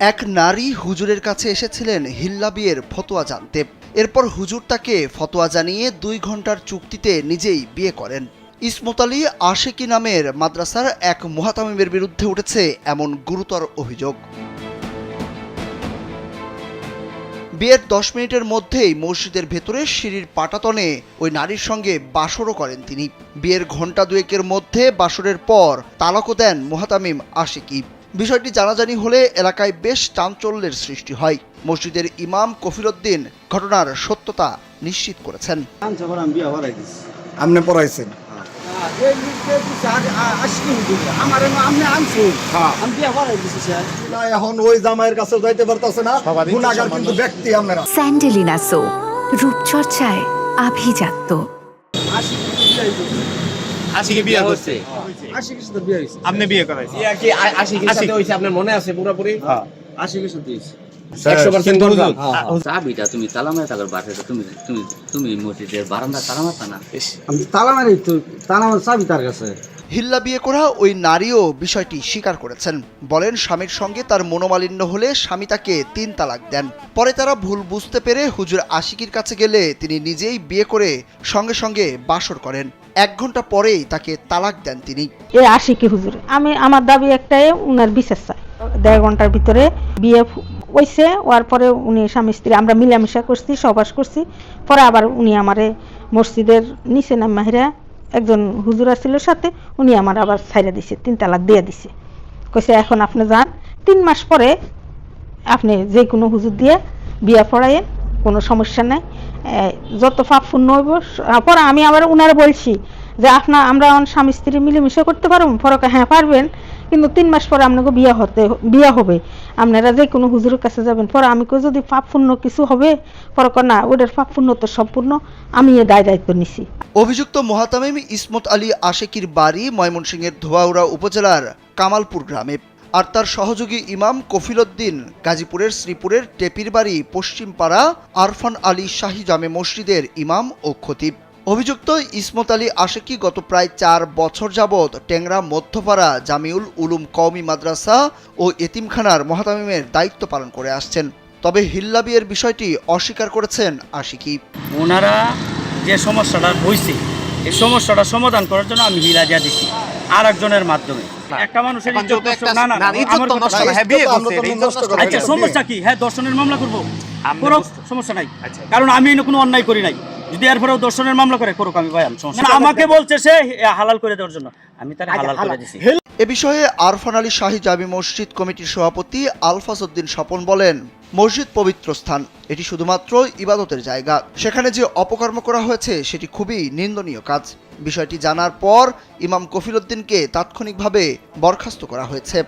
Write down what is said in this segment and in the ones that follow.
এক নারী হুজুরের কাছে এসেছিলেন হিল্লা বিয়ের ফতোয়া জানতে। এরপর হুজুর তাকে ফতোয়া জানিয়ে দুই ঘণ্টার চুক্তিতে নিজেই বিয়ে করেন। ইসমত আলী আশেকি নামের মাদ্রাসার এক মুহাতামিমের বিরুদ্ধে উঠেছে এমন গুরুতর অভিযোগ। বিয়ের দশ মিনিটের মধ্যেই মসজিদের ভেতরে সিঁড়ির পাটাতনে ওই নারীর সঙ্গে বাসরও করেন তিনি। বিয়ের ঘণ্টা দুয়েকের মধ্যে বাসরের পর তালাকও দেন মোহাতামিম আশিকি। বিষয়টি জানাজানি হলে এলাকায় বেশ চাঞ্চল্যের সৃষ্টি হয়। মসজিদের ইমাম কফিরুদ্দিন ঘটনার সত্যতা নিশ্চিত করেছেন। আপনি পড়াইছেন? স্যার। না এখন ওই জামাইয়ের কাছে যাইতে পারতাছে না। গুণাগার কিন্তু ব্যক্তি আপনারা স্যান্ডেলিনা সো রূপচর্চায় আভিজাত্য। আশিকে বিয়ে করছে। তো বিয়া হইছে আপনি বিয়ে করাইছেন। ইয়া কি আশিকের সাথে হইছে আপনার মনে আছে পুরোপুরি? আশি কিছু দিয়েছে একশো পার্সেন্ট বললাম চাবিটা তুমি তালা মেরে থাকার বাসাটা তুমি তুমি তুমি মসজিদের বারান্দা তালা মারতা না আমি তালা মারি তো তালা মারি চাবি তার কাছে। হিল্লা বিয়ে করা ওই নারীও বিষয়টি স্বীকার করেছেন। বলেন স্বামীর সঙ্গে তার মনোমালিন্য হলে স্বামী তাকে তিন তালাক দেন। পরে তারা ভুল বুঝতে পেরে হুজুর আশিকির কাছে গেলে তিনি নিজেই বিয়ে করে সঙ্গে সঙ্গে বাসর করেন। এক ঘণ্টা পরেই তাকে তালাক দেন তিনি। এ আশিকি হুজুর, আমি, আমার দাবি একটাই, উনার বিশেষ চাই। দেড় ঘণ্টার ভিতরে বিয়ে হইছে, হওয়ার পরে উনি স্বামী, স্ত্রী, আমরা মিলামিশা করছি সবাস করছি। পরে আবার উনি আমারে মসজিদের নিচে নাম মাহিরা একজন হুজুর আছিল সাথে, উনি আমার আবার ছাইরা দিছে, তিন তালাক দিয়ে দিছে। কইছে, এখন আপনি যান। তিন মাস পরে আপনি যে কোনো হুজুর দিয়ে বিয়া পড়াইয়েন, কোনো সমস্যা নাই। যত পাপ পূর্ণ হইব স- পরে আমি আবার উনারে বলছি যে আপনার আমরা এখন স্বামী স্ত্রী মিলেমিশে করতে পারব? পরে হ্যাঁ পারবেন। কিন্তু তিন মাস পরে আপনাকে বিয়া হতে বিয়া হবে। আপনারা যে কোনো হুজুরের কাছে যাবেন। পরে আমি কই যদি পাপ পূর্ণ কিছু হবে? পরে কয়, না ওটার পাপ পূর্ণ তো সম্পূর্ণ। আমি এ দায় দায়িত্ব নিছি। অভিযুক্ত মোহাতামিম ইসমত আলী আশেকির বাড়ি ময়মনসিংহের ধোয়াউড়া উপজেলার কামালপুর গ্রামে আর তার সহযোগী ইমাম কফিলউদ্দিন গাজীপুরের শ্রীপুরের টেপির বাড়ি পশ্চিমপাড়া আরফান আলী শাহী জামে মসজিদের ইমাম ও খতিব। অভিযুক্ত ইসমত আলী আশেকি গত প্রায় চার বছর যাবৎ টেংরা মধ্যপাড়া জামিউল উলুম কওমি মাদ্রাসা ও এতিমখানার মহাতামিমের দায়িত্ব পালন করে আসছেন। তবে হিল্লা বিয়ের বিষয়টি অস্বীকার করেছেন আশিকি। ওনারা যে সমস্যাটা হয়েছে এই সমস্যাটা সমাধান করার জন্য আমি হিলা দিয়া দিছি আর একজনের মাধ্যমে। একটা মানুষের না না হ্যাঁ। আচ্ছা সমস্যা কি? হ্যাঁ দর্শনের মামলা করব। করো সমস্যা নাই। আচ্ছা। কারণ আমি কোনো অন্যায় করি নাই। যদি এরপরেও দর্শনের মামলা করে করুক আমি ভাই আমি সমস্যা নাই। আমাকে বলছে সে এ, হালাল করে দেওয়ার জন্য। আমি তার হালাল করে দিছি। এ বিষয়ে আরফান আলী শাহী জামি মসজিদ কমিটির সভাপতি আলফাজ উদ্দিন স্বপন বলেন মসজিদ পবিত্র স্থান এটি শুধুমাত্র ইবাদতের জায়গা। সেখানে যে অপকর্ম করা হয়েছে সেটি খুবই নিন্দনীয় কাজ। বিষয়টি জানার পর ইমাম কফিল উদ্দিনকে তাৎক্ষণিকভাবে বরখাস্ত করা হয়েছে।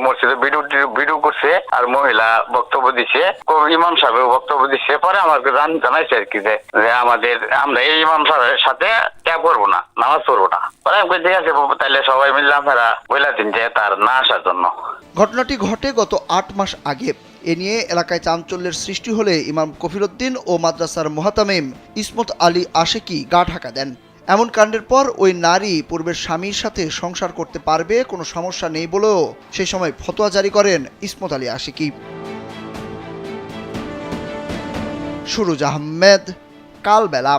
মসজিদে ভিডিও ভিডিও করছে আর মহিলা বক্তব্য দিছে ইমাম সাহেব বক্তব্য দিচ্ছে। পরে আমাকে জান- জানাইছে আর কি যে যে আমাদের আমরা এই ইমাম সাহেবের সাথে ক্যাব করব না নামাজ পড়ব না। পরে আমি ঠিক আছে তাহলে সবাই মিলে আপনারা বলে দিন যে তার না আসার জন্য। ঘটনাটি ঘটে গত আট মাস আগে। এ নিয়ে এলাকায় চাঞ্চল্যের সৃষ্টি হলে ইমাম কফিরুদ্দিন ও মাদ্রাসার মোহাতামিম ইসমত আলী আশেকি গা ঢাকা দেন। এমন কাণ্ডের পর ওই নারী পূর্বের স্বামীর সাথে সংসার করতে পারবে কোনো সমস্যা নেই বলেও সেই সময় ফতোয়া জারি করেন ইসমত আলী আশেকি। সুরুজ আহমেদ, কালবেলা।